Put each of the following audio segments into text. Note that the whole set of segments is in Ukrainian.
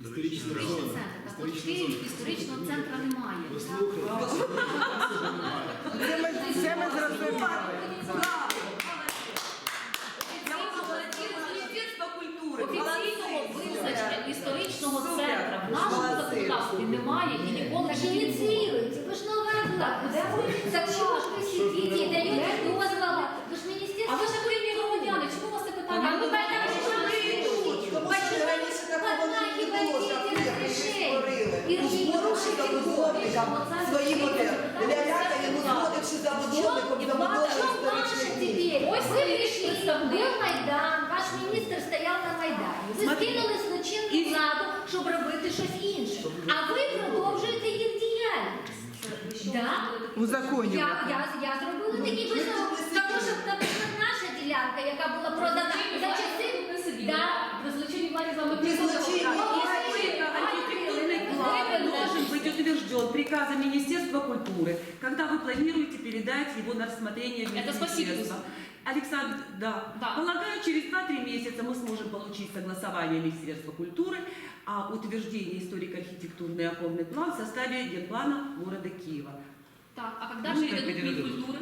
Історична Історичний зона. центр. Так от в Історична Києві зона. історичного центру немає. Ви так? слухайте. Це ми, це ми зрозуміли. Министерство культуры. Офіційного визначення історичного Супер. центру в нашому Молодці. законодавстві немає і ніколи Так не було. инициируйте, вы же новая власть. Так чего ж вы сидите и даете Забудовникам свої моделі. Ляляка йому згодивши забудовником, забудовник історичних міст. Ось ви представник. был Майдан, ваш міністр стояв на Майдані. Ви скинули злочинну владу, щоб робити щось інше. А ви продовжуєте їх діяльність. Да? Узаконювати. Я, я, я зробила такий висновок, тому що, наприклад, наша ділянка, яка була продана за часи Да. При злочинній владі з вами быть утвержден приказом Министерства культуры, когда вы планируете передать его на рассмотрение в Это спасибо. министерство. Александр, да. Да. Полагаю, через 2-3 месяца мы сможем получить согласование Министерства культуры о утверждении историко-архитектурный опорный план в составе генплана города Киева. Так, а коли Ну, ж як йдуть передадуть? культури?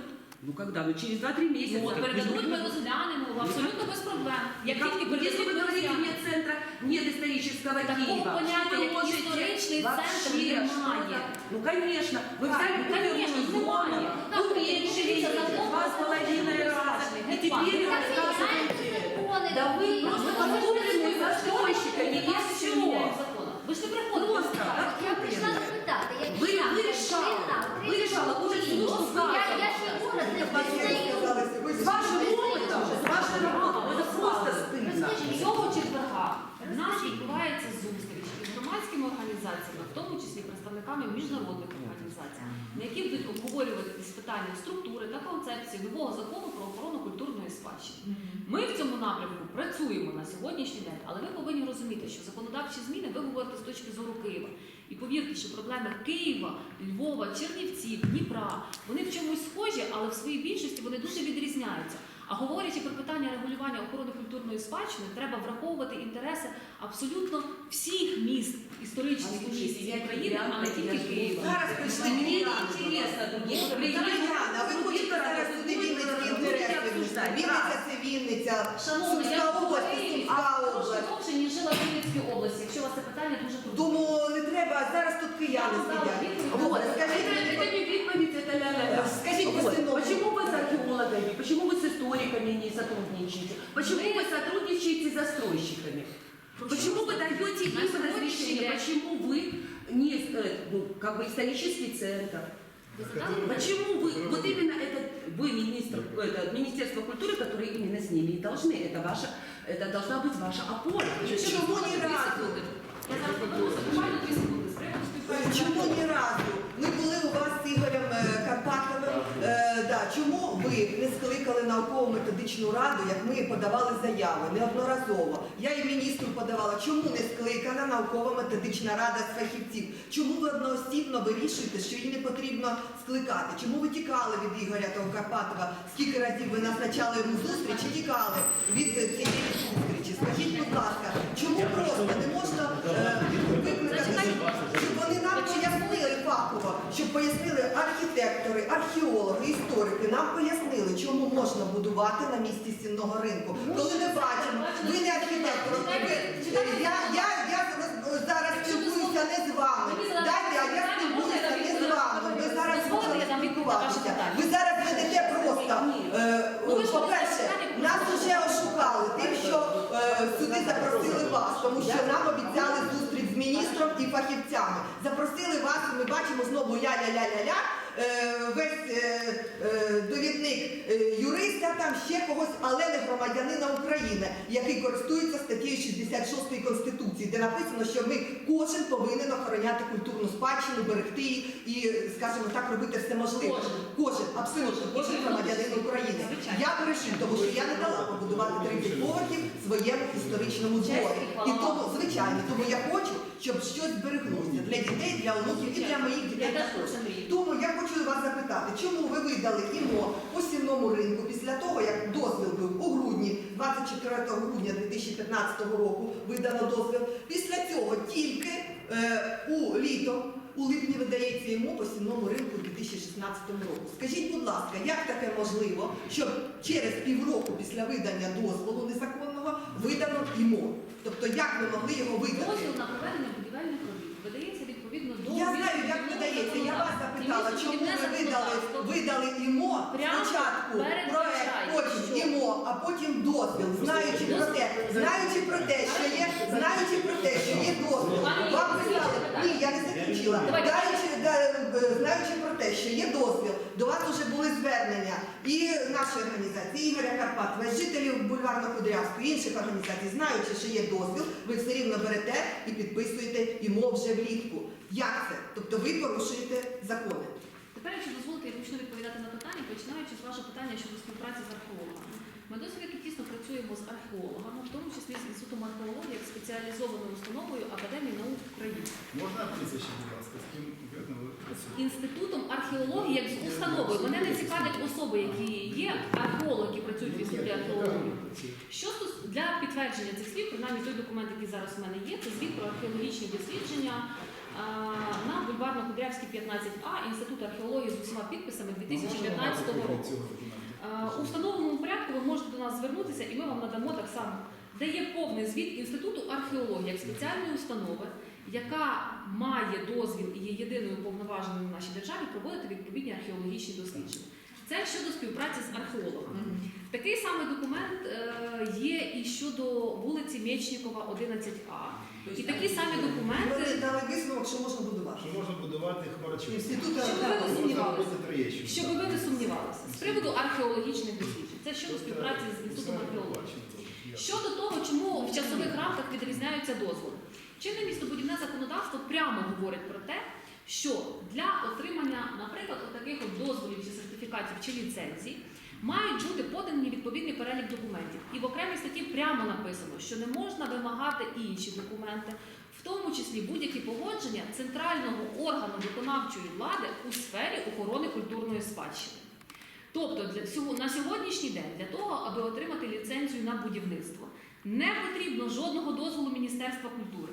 Ну когда? Ну через 2-3 месяца. Ну, от Вы же передадуть, ми не- розглянемо, абсолютно без проблем. Як Как- тільки Если передадуть, вы ми говорите розглянемо. мне центра нет исторического Такого Киева, поняття, что вы як можете історичний вообще центр, немає. что-то- Ну, конечно. Вы Так, взяли ну, буферную конечно, зону, немає. Так, уменьшили це ее закон два с половиной про раза. застройщик. И теперь Так, вы Так рассказываете... меняйте законы. Да вы такие. просто Ну, послушайте застройщиками и Вас все. що міняють закони? Ви ж не приходите. Просто. Так. Я прийшла запитати, як Ви- я, ви рішали. город не Сказали, визнаю. ви С вашим опытом, с вашей работой, это просто стыдно. Розкажіть, цього четверга в нас відбувається зустріч із громадськими організаціями, в тому числі представниками міжнародних організацій, на які будуть обговорюватись питання структури та концепції нового закону про охорону культурної спадщини. Ми в цьому напрямку працюємо на сьогоднішній день, але ви повинні розуміти, що законодавчі зміни ви говорите з точки зору Києва. І повірте, що проблеми Києва, Львова, Чернівців, Дніпра вони в чомусь схожі, але в своїй більшості вони дуже відрізняються. А говорячи про питання регулювання охорони культурної спадщини, треба враховувати інтереси абсолютно всіх міст історичних міст України, а не тільки Києва. Зараз прийшли мігранти. интересно других. Ви хочете зараз сюди Вінницькі інтереси. Вінниця це Вінниця, Шановні, я Сумська Києві, а довше, ніж жила в Вінницькій області, тут кияни сидять. Вот, скажіть Это, мені, это не відповідь, это ля-ля-ля. Скажіть Вот. по-синому. Почему вы с археологами, почему вы с историками не сотрудничаете? Почему вы сотрудничаете с застройщиками? Почему вы даете им сегодняшний разрешение? день- Почему вы не, э, ну, как бы исторический центр? Ви задали питання? Почему вы, вот именно это, вы министр, это Министерство культуры, которые именно с ними и должны, это ваша, это должна быть ваша опора. Якщо Чому дозволите, ні дві разу? секунди. Я зараз повернуся, буквально дві секунди. Чому ні разу? Ми були у вас з Ігорем е, Карпатовим. Е, да, чому ви не скликали науково-методичну раду, як ми подавали заяви неодноразово? Я і міністру подавала. Чому не скликана науково-методична рада з фахівців? Чому ви одноосібно вирішуєте, що її не потрібно скликати? Чому ви тікали від Ігоря того Карпатова? Скільки разів ви назначали йому зустріч і тікали від цієї зустрічі? Скажіть, будь ласка, чому просто не можна е, щоб пояснили архітектори, археологи, історики, нам пояснили, чому можна будувати на місці стінного ринку. Коли ми бачимо, ви не архітектор, ви, я, я, я зараз- спілкуюся не з вами. Дайте, а я спілкуюся не з вами. Ми зараз почали спілкуватися. Ви зараз ведете просто, е, по-перше, нас вже ошукали тим, що е, сюди запросили вас, тому що нам обіцяли і фахівцями. Запросили вас, ми бачимо знову ля-ля-ля-ля-ля. е, Весь е, е, довідник юриста, там ще когось, але не громадянина України, який користується статтею 66 Конституції, де написано, що ми кожен повинен охороняти культурну спадщину, берегти її і, скажімо так, робити все можливе. Кожен. Кожен, абсолютно кожен громадянин України. Я вирішив, тому що я не дала побудувати 30 поверхів своєму історичному дворі. І тому, звичайно, тому я хочу, щоб щось збереглося для дітей, для онуків і для моїх дітей. Також. Тому я хочу вас запитати, чому ви видали ІМО по сінному ринку після того, як дозвіл був у грудні, 24 грудня 2015 року видано дозвіл. Після цього тільки е, у літо, у липні видається йому по сінному ринку 2016 року. Скажіть, будь ласка, як таке можливо, щоб через півроку після видання дозволу незаконного видано йому? Тобто, як ви могли його видати? Дозвіл на проведення будівельних робіт видається відповідно до Я знаю, як видається. Я вас запитала, чому ви видали, видали ІМО спочатку проект, потім ІМО, а потім дозвіл, знаючи про те, знаючи про те, що є, знаючи про те, що є дозвіл. Вам писали, ні, я не закінчила. Знаючи, знаючи про те, що є дозвіл, до вас вже були звернення і нашої організації, Ігоря Карпатова, жителів бульварно-Кудрявської, інших організацій, знаючи, що є дозвіл, ви все рівно берете і підписуєте ІМО вже влітку. Як це? Тобто ви порушуєте закони. Тепер, якщо дозволите, я почну відповідати на питання, починаючи з вашого питання щодо співпраці з археологами. Ми досить таки тісно працюємо з археологами, в тому числі з інститутом археології як спеціалізованою установою Академії наук України. Можна прізвище, будь ласка, з ким конкретно ви працюєте? Інститутом археології як з установою. Мене не цікавлять особи, які є археологи, які працюють в інституті археології. Що для підтвердження цих слів, принаймні той документ, який зараз у мене є, це звіт про археологічні дослідження на Бульварно-Кудрявській 15А Інститут археології з усіма підписами 2015 року. У встановленому порядку ви можете до нас звернутися, і ми вам надамо так само, де є повний звіт Інституту археології як спеціальної установи, яка має дозвіл і є єдиною уповноваженою в нашій державі проводити відповідні археологічні дослідження. Це щодо співпраці з археологами. Такий самий документ е, є і щодо вулиці Мєчнікова, 11А. І такі самі документи, дали висновок, що можна будувати. Що можна будувати хмарочок? Ви не сумнівалися. робити щоб ви не сумнівалися, з приводу археологічних досліджень. Це щодо співпраці з інститутом археології. Щодо того, чому в часових рамках відрізняються дозволи. Чинне містобудівне законодавство прямо говорить про те, що для отримання, наприклад, таких от дозволів чи сертифікатів чи ліцензій мають бути подані відповідний перелік документів. І в окремій статті прямо написано, що не можна вимагати інші документи, в тому числі будь-які погодження центрального органу виконавчої влади у сфері охорони культурної спадщини. Тобто для на сьогоднішній день для того, аби отримати ліцензію на будівництво, не потрібно жодного дозволу Міністерства культури.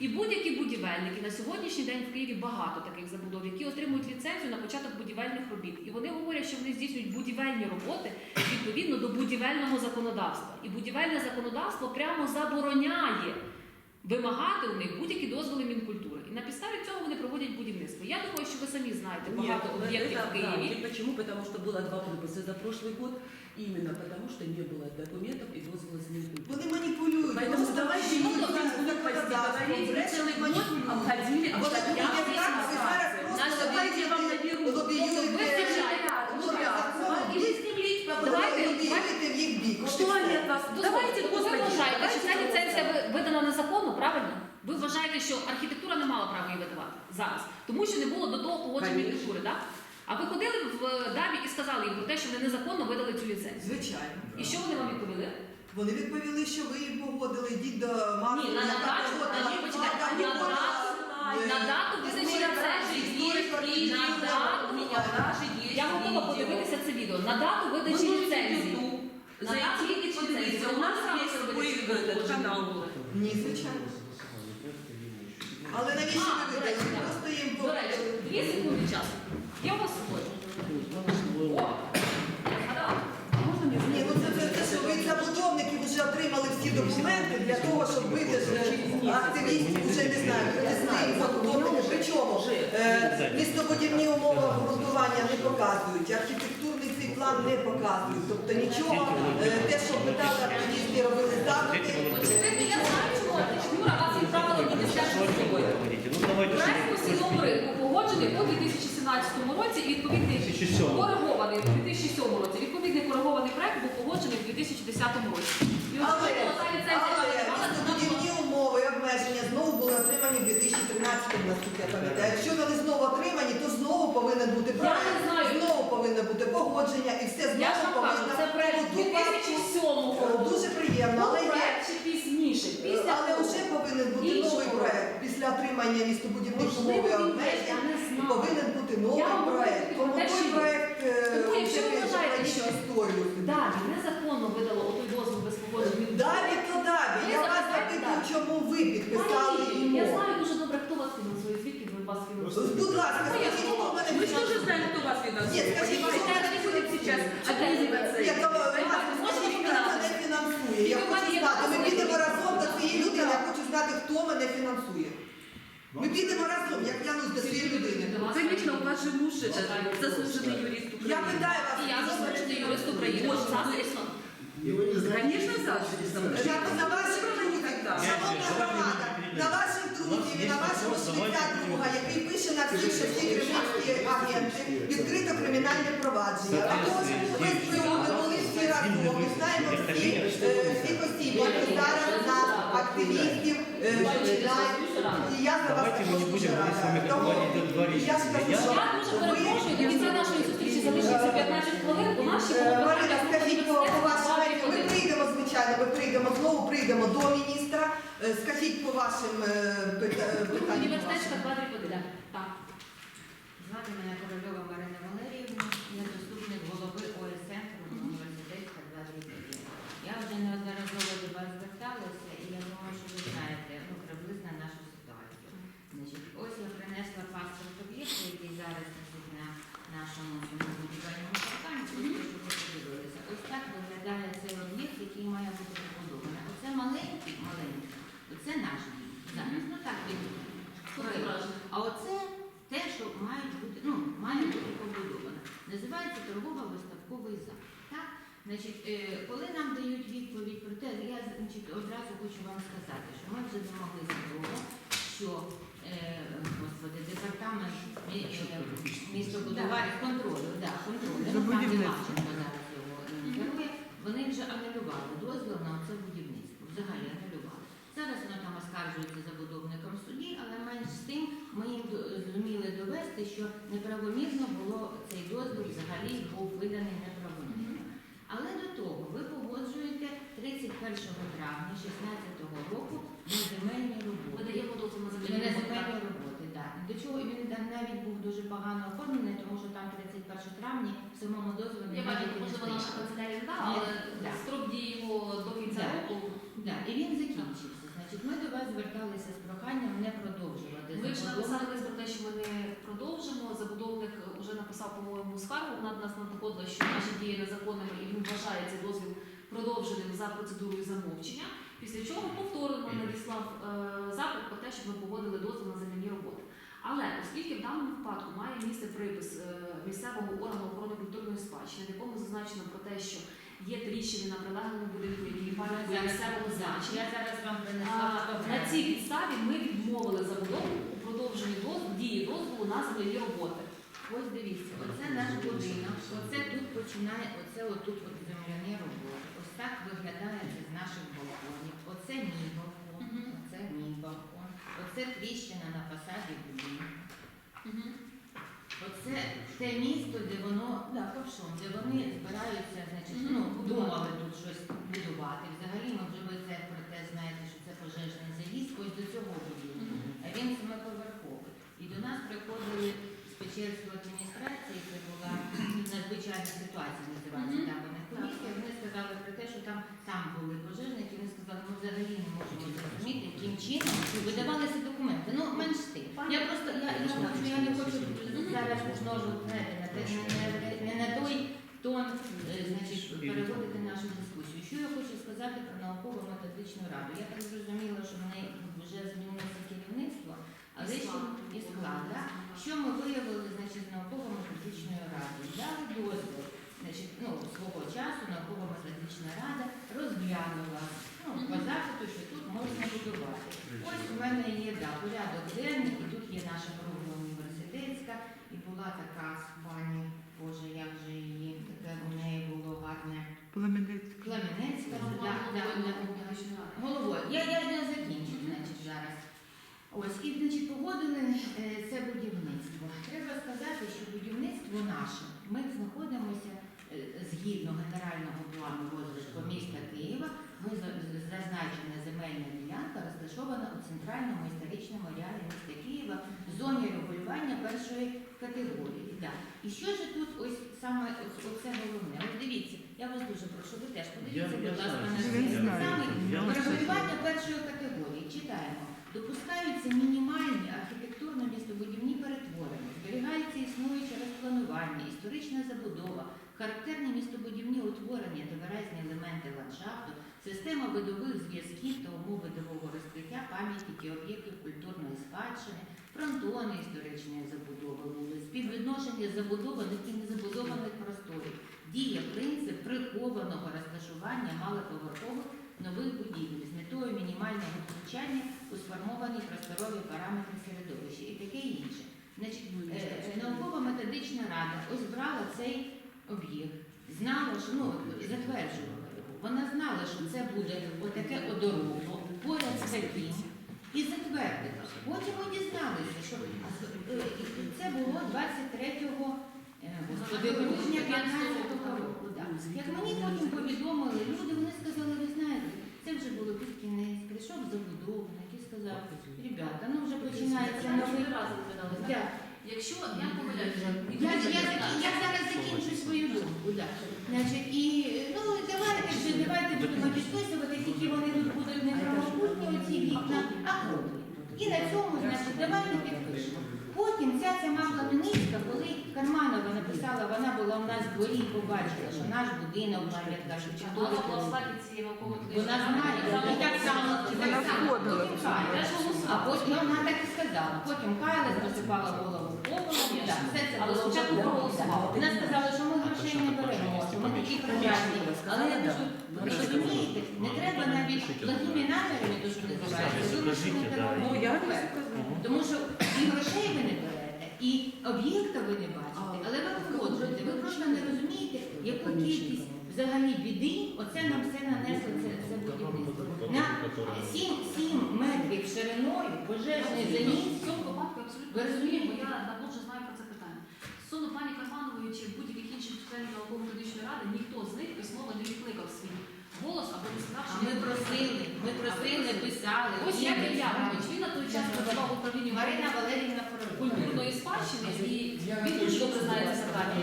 І будь-які будівельники на сьогоднішній день в Києві багато таких забудов, які отримують ліцензію на початок будівельних робіт. І вони говорять, що вони здійснюють будівельні роботи відповідно до будівельного законодавства. І будівельне законодавство прямо забороняє вимагати у них будь-які дозволи Мінкультури. І на підставі цього вони проводять будівництво. Я думаю, що ви самі знаєте багато Нет, об'єктів это в да. Києві. И Почему? Потому что было два приписи за прошлый год. Именно потому, что не было документов и дозвола с Минкультуры. Вони маніпулюють. Поэтому Просто давайте не маніпулюють будем без глупости законодавством. говорить. Мы Врешті целый год маніпулюють. обходили, Вони обходили будуть все так, ви зараз инстанции. просто Наша Давайте я вам лобіюєте- наберу. лобіюєте- Тобто ви вважаєте, норми закону, Или стремлить Давайте- лобіюєте в їх бік. От і Что все. они от вас? Давайте, Давайте, ви господи, вважаєте, що давайте зараз, тому що не було до того погодження архітектури, так? А ви ходили в е, ДАБі і сказали їм про те, що вони незаконно видали цю ліцензію. Звичайно. І що вони вам відповіли? Вони відповіли, що ви їм погодили, йдіть до мами. Ні, на дату, почекайте, на дату, на дату видачі ліцензії і на дату. Я готова подивитися це відео. На дату видачі ліцензії. На дату видачі ліцензії. У нас видачі этот канал. Ні, звичайно. Але навіщо ви видали? Просто їм До речі, дві секунди часу. Я у вас слухаю. О, я згадала. Ні, ну це, це, це що ви забудовники вже отримали всі документи для того, щоб ви теж е, активістів вже не знаю, внесли забудовники. Причому е, містобудівні умови обґрунтування не показують, архітектурний цей план не показують. Тобто нічого, е, те, що питали активісти, робили запити. Очевидно, я знаю, Проект по ринку погоджений у 2017 році і відповідний 2007. коригований у 2007 році. Відповідний коригований проект був погоджений у 2010 році. І Але, та ліцензія містобудівні умови і обмеження знову були отримані в 2013 наскільки я пам'ятаю. Якщо вони знову отримані, то знову повинен бути не проект, знаю. знову повинно бути погодження і все Я ж знову вам кажу, повинно це проект папку- 2007 року. Дуже приємно, але є. Після Але того. вже повинен бути Іншого новий року. проект після отримання містобудівних Можливо, умов і він обмежень. я не знаю. Повинен бути новий Я говорю проект. тільки Тому про те, той що проект е, Тому, якщо ви вважаєте, що- історію. Далі незаконно видало отой дозвіл без погодження. Далі то далі. Я вас запитую, чому ви підписали Пані Лілія, йому. Я знаю дуже добре, хто фінансує. Ми підемо разом, як клянусь до цієї людини Конечно, ваш же муж это заслуженный юрист Я Украины. питаю вас, І я заслужений юрист України. Боже, За, звісно. І ви не знаєте, Конечно, за юристом. Я на ваших друзів, шановна громада, на ваших друзів і на вашого швидця друга, який пише на всіх, що всі кримінальні агенти, відкрито кримінальне провадження. Також ви СБУ, ми були всі разом, ми знаємо всі, е, всіх осіб, які зараз на активістів е. І я за вас Давайте мы не також будем дуже рада. Тому тут я скажу, Я- що Я дуже перепрошую, до кінця нашої зустрічі залишиться 15 хвилин, бо наші Е, Марина, скажіть по, по вашим, ми прийдемо, звичайно, ми прийдемо, знову прийдемо до міністра. Е, Скажіть по вашим е, пита- питанням. Університетська 231. Так. Звати мене Корольова Марина Валеріївна, я заступник голови ОСН університетська 21. Я вже неодноразово до вас зверталася, і я думаю, що ви знаєте ну, приблизно нашу ситуацію. Значить, ось я принесла паспорт об'єкту, який зараз висить на нашому будівельному просто щоб ви подивилися. Ось так виглядає цей об'єкт, який має бути побудований. Оце маленький, маленький, оце наш дім. Зараз, ну так він. А оце те, що має бути, ну, має бути побудовано. Називається торгово-виставковий зал. Так? Значить, е, коли нам дають відповідь про те, я значить, одразу хочу вам сказати, що ми вже домоглися того, що е, господи, департамент мі- е, містобудування контролю, да, контролю, За ну, будівництво. Іващенко зараз його е, керує, вони вже анулювали дозвіл на це будівництво. Взагалі анулювали. Зараз воно там оскаржується забудовником в суді, але менш з тим ми їм до- зуміли довести, що неправомірно було цей дозвіл взагалі був виданий неправомірно. Але до того ви погоджуєте 31 травня 2016 року на земельні Ми роботи. даємо дозвіл на земельні роботи. До чого він навіть був дуже погано оформлений, тому що там 31 травня в самому дозволі Я бачу, не можливо, наша канцелярія не але Да. строк дії його до кінця Да. року. Да, і він закінчився. Значить, ми до вас зверталися з проханням не продовжувати Ми вже написали лист про те, що ми не продовжимо. Забудовник вже написав, по-моєму, скаргу. Вона до нас надходила, що наші дії незаконними і він вважає цей дозвіл продовженим за процедурою замовчення. Після чого повторно надіслав е, запит про те, щоб ми погодили дозвіл на земельні роботи. Але оскільки в даному випадку має місце припис е, місцевого органу охорони культурної спадщини, в якому зазначено про те, що є тріщини на прилеглому будинку, які є місцевого значення. Я зараз вам принесла На цій підставі ми відмовили забудову у продовженні дії дозволу на земельні роботи. Ось дивіться, оце наш будинок, оце тут починає, оце отут от земляні роботи. Ось так виглядає з наших балконів. Оце мій балкон, оце мій балкон, оце тріщина на фасаді будинку. Оце те місто, де воно, да, ковшом, де вони збираються, значить, ну, думали тут щось будувати. Взагалі, ми вже ви це про те знаєте, що це пожежний заїзд, ось до цього будинку. А він семиповерховий. І до нас приходили з Печерської адміністрації, це була надзвичайна ситуація, називається там вони комісія. Вони сказали про те, що там там були пожежники. Вони сказали, ми взагалі не можемо зрозуміти, яким чином видавалися документи. Ну, менш тим. Я просто я, я, хочу, я не хочу зараз на те, не, не, не на той тон, е, значить, переводити нашу дискусію. Що я хочу сказати про науково-методичну раду? Я так зрозуміла, що в неї вже змінилося керівництво, але склад. і склад, да? Що ми виявили, значить, з науково-методичною радою? Дали дозвіл, значить, ну, свого часу науково-методична рада розглянула ну, по запиту, що тут можна будувати. Ось у мене є да, порядок денний, і тут є наша кругла університетська, і була така пані, Боже, як же її, таке у неї було гарне Пламенецька. Кламенецька, да, да, да, головою. Я, я не закінчу, значить, зараз. Ось, і значить, погодили е, це будівництво. Треба сказати, що будівництво наше, ми знаходимося е, згідно генерального плану розвитку міста Києва, ми за- зазначена земельна ділянка розташована у центральному історичному ареалі міста Києва в зоні регулювання першої категорії. Да. І що ж тут ось саме оце головне? Ось дивіться, я вас дуже прошу, ви теж подивіться, будь ласка, на вам Регулювання першої категорії читаємо. Допускаються мінімальні архітектурно-містобудівні перетворення, зберігається існуюче розпланування, історична забудова, характерні містобудівні утворення та виразні елементи ландшафту, система видових зв'язків та умов видового розкриття пам'ятки об'єктів культурної спадщини, фронтони історичної забудови вулиць, співвідношення забудованих і незабудованих просторів, діє принцип прихованого розташування малоповерхових нових будівель з метою мінімального втручання у сформовані просторові параметри середовища і таке інше. Значить, е, е, наукова-методична рада ось брала цей об'єкт, знала, що ну затверджувала його. Вона знала, що це буде отаке одоробло поряд з таким. І затвердила. Потім ми дізналися, що е, це було 23 е, господи, грудня 15 року. да. Як мені потім повідомили люди, вони сказали, ви знаєте, це вже було під кінець, прийшов забудовник і сказав, ребята, ну вже починається новий Якщо я помиляюся, Я, я, я зараз закінчу свою думку. Да. Значить, і ну давайте вже давайте будемо підписувати, тільки вони тут будуть не правокутні оці вікна, а круглі. І на цьому, значить, давайте підпишемо. Потім ця сама Кам'янська, коли Карманова написала, вона була у нас в дворі, побачила, що наш будинок пам'ятка, що чи Вона була в складі цієї наукової вона знає, і так само, Вона само, входила потім в Кайла. цю А потім вона так і сказала. Потім Кайла засипала голову це Але було спочатку проголосувала. Вона сказала, що ми грошей не беремо, що ми такі прив'язані. Але я кажу, ви розумієте, не треба навіть благими намірами, то що називається, вирішити не треба. Ну, я. Тому що і грошей ви не берете, і об'єкта ви не бачите, але ви входите. Ви просто не розумієте, яку кількість взагалі біди оце нам все нанесло це, це будівництво. На 7, 7 метрів шириною пожежний В заніс. цьому випадку абсолютно Ви розумію, бо я давно вже знаю про це питання. Стосовно пані Карманової чи будь-яких інших членів науково-методичної ради, ніхто з них письмово не відкликав свій голос або не сказав, А що ми просили, ми просили, писали. Ось як Ільянович, він на той час працював в управлінні Марина Валерівна культурної спадщини і він дуже добре знає це питання.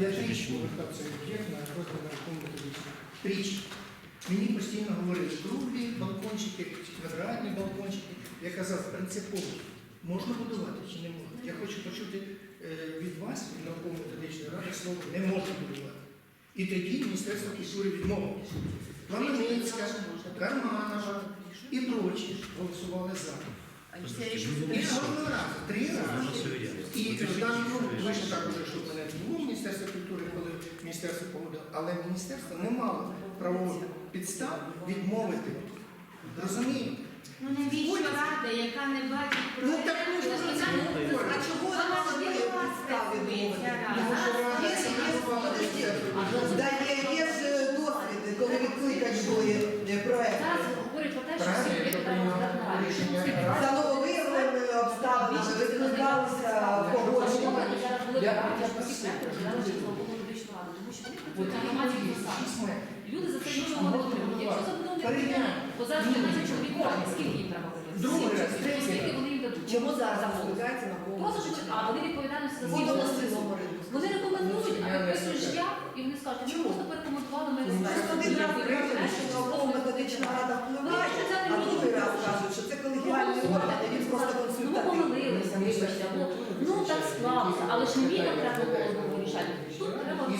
Я тричі повертав цей об'єкт на розгляд науково-методичний. Тричі. Мені постійно говорили, круглі балкончики, квадратні балкончики. Я казав, принципово, можна будувати чи не можна. Я хочу почути е, від вас, від науково-методичної ради, слово не можна будувати. І тоді Міністерство культури відмовилося. Пламеницька, Карманова і прочі голосували за. І кожного разу, три рази. І там, ну, ви ж так уже, що мене не було Міністерства культури, коли міністерство погодило, але міністерство не мало правових підстав відмовити. Розумієте? Ну навіщо рада, яка не бачить Ну так можна ж. А чого Вона вона ж не є ж досвід, коли відкликані були проекти. Зараз говорять про те, що всі якщо рішення обставинами викликалися погодження. Люди- через науково-методичну раду, тому що вони От працюють на громадських і посадах. 6 метрів. Люди за це не. Якщо забудовник то зараз 15 чоловік скільки їм треба? Другий раз, третій? Чому зараз Просто а вони відповідальність за свій Вони рекомендують, а не підписуєш я, і вони скажуть, ми просто порекомендували, ми науково-методична рада впливає, а другий раз кажуть, що це колегіальний орган, і він просто Ну, помилилися, вибачте, ну так склалося, але ж не мені треба було вирішати. Тут треба І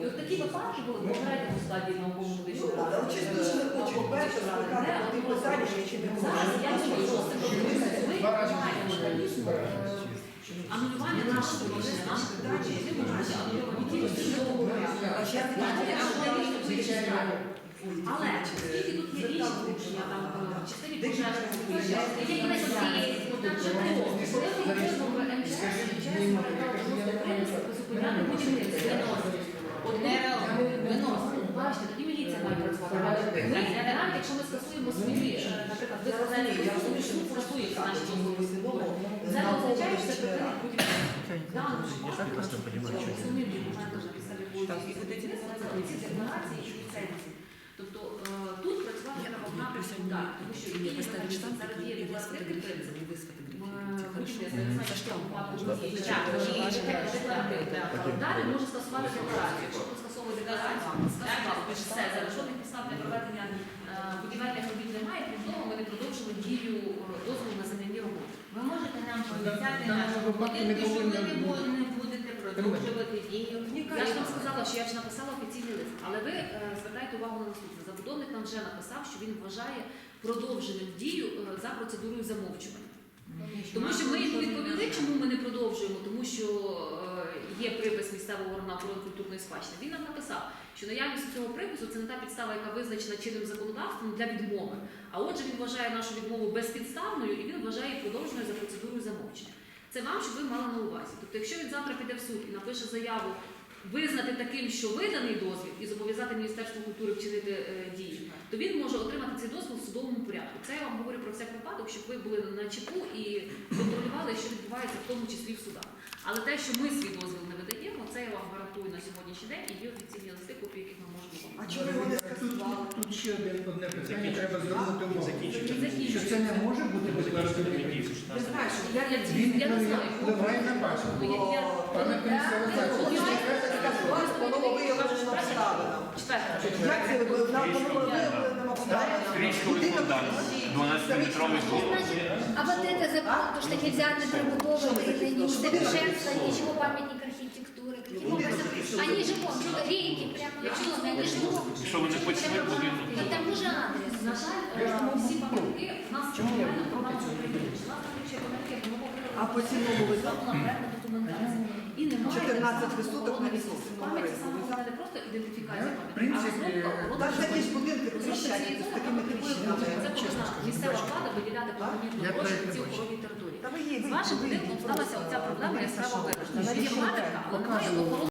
І от такі випадки були в попередньому складі Ну, науково-медичної так, але чесно, дуже не хочу перше скликати по тих питаннях, які не Зараз я можуть. думаю, що робити. Ми маємо анулювання нашого рішення, наших речей, які можуть бути. Але оскільки тут є порушення, там в частині порушень, є ми виносить. Бачите, тоді міліція має працювати. Ми, якщо ми скасуємо свої, е, наприклад, ви сказали, що суд скасує наші не означає, що це. Да, теж на підставі будь-яких декларації і ліцензії. Тобто тут працювати треба в напрямку так, тому що є зараз є декларативний принцип. Я. І. Далі може скасувати декларацію. Якщо ви скасовуєте декларацію, підстав для проведення будівельних робіт немає, ми не продовжили дію дозволу на роботи. Ви можете нам пообіцяти нашому будинку, що ви не будете продовжувати дію. Я ж вам сказала, що я вже написала офіційний лист, але ви е, звертайте увагу на наступне. Забудовник нам вже написав, що він вважає продовженим дію е, за процедурою замовчування. Тому що ми йому відповіли, чому ми не продовжуємо, тому що е, є припис місцевого органу охорони культурної спадщини. Він нам написав, що наявність цього припису це не та підстава, яка визначена чинним законодавством для відмови. А отже, він вважає нашу відмову безпідставною і він вважає її продовженою за процедурою замовчення. Це вам, щоб ви мали на увазі. Тобто, якщо він завтра піде в суд і напише заяву визнати таким, що виданий дозвіл і зобов'язати Міністерство культури вчинити е, дії, то він може отримати цей дозвіл в судовому порядку. Це я вам говорю про всяк випадок, щоб ви були на чеку і контролювали, що відбувається в тому числі в судах. Але те, що ми свій дозвіл не видаємо, це я вам гарантую на сьогоднішній день і є офіційні листи, копії яких ми можемо вам. А чого ви не Тут, скасували? тут ще одне, одне питання, треба звернути увагу. Закінчуйте. Що це не може бути декларативний знаєш, я Я, я не знаю. впливає на паспорт. Ну, я- я- Пам'ятка місцевого Хочу значення. скасувати по нововиявленим обставинам. Четверте. Як це ви на Будинок фундамент, 12-метровий Значит, а вот это закон, то, что нельзя на прибудовывать, не усовершенствовать ничего, памятник архитектуры, каким образом, они же вон, рейки прямо, они же вон, Якщо ви не хочете будинок, по тому же адресу. На жаль, е, всі пам'ятки в нас реально програма України. У нас ще пам'ятки, як ми говорили, А по ціному ви за? І немає 14 висоток на вісім. Пам'яті саме головне не просто ідентифікація в пам'ятки, а принципі, розробка охорони. Там такі ж будинки тріщать з такими тріщинами. Це повинна місцева влада виділяти Я на не ці бачу. охоронні території. Та ви є, З вашим ви будинком сталася оця проблема яскраво виражена. Що є Навіщо але немає Показую. охорони.